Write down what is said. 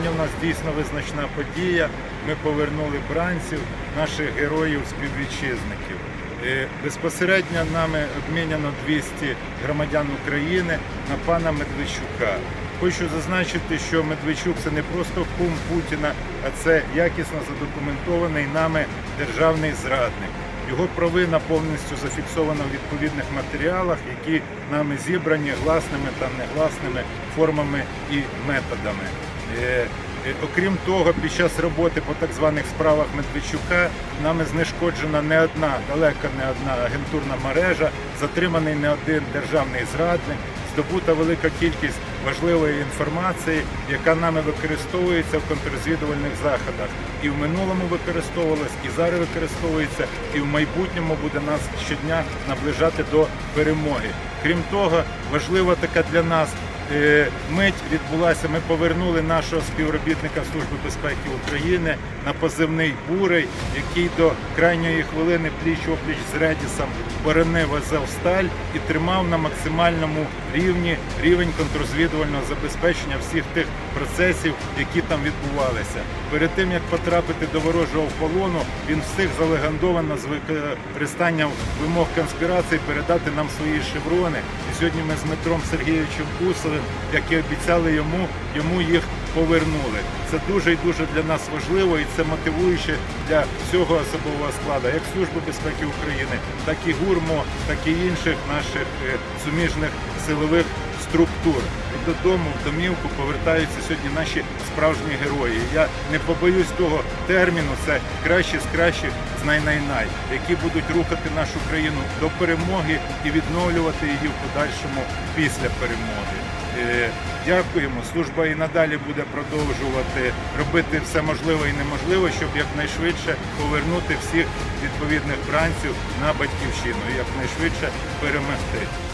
Сьогодні у нас дійсно визначна подія. Ми повернули бранців, наших героїв, співвітчизників. Е, Безпосередньо нами обміняно 200 громадян України на пана Медведчука. Хочу зазначити, що Медведчук це не просто кум Путіна, а це якісно задокументований нами державний зрадник. Його провина повністю зафіксована в відповідних матеріалах, які нами зібрані гласними та негласними формами і методами. Е, е, Окрім того, під час роботи по так званих справах Медведчука нами знешкоджена не одна, далеко не одна агентурна мережа, затриманий не один державний зрадник, здобута велика кількість важливої інформації, яка нами використовується в контррозвідувальних заходах. І в минулому використовувалась, і зараз використовується, і в майбутньому буде нас щодня наближати до перемоги. Крім того, важлива така для нас мить відбулася. Ми повернули нашого співробітника Служби безпеки України на позивний бурий, який до крайньої хвилини пліч опліч з Редісом боронив Азовсталь і тримав на максимальному рівні рівень контррозвідувального забезпечення всіх тих процесів, які там відбувалися. Перед тим як потрапити до ворожого полону, він встиг залегандовано з використанням вимог конспірації передати нам свої шеврони. І сьогодні ми з Дмитром Сергійовичем Кусовим, як і обіцяли йому, йому їх повернули. Це дуже і дуже для нас важливо, і це мотивуюче для всього особового складу, як Служби безпеки України, так і ГУРМО, так і інших наших е, суміжних силових структур. І додому, в домівку повертаються сьогодні наші справжні герої. Я не побоюсь того терміну, це кращі з кращих з най-най-най, які будуть рухати нашу країну до перемоги і відновлювати її в подальшому після перемоги. Е, Дякуємо. Служба і надалі буде продовжувати робити все можливе і неможливе, щоб якнайшвидше повернути всіх відповідних бранців на батьківщину якнайшвидше перемогти.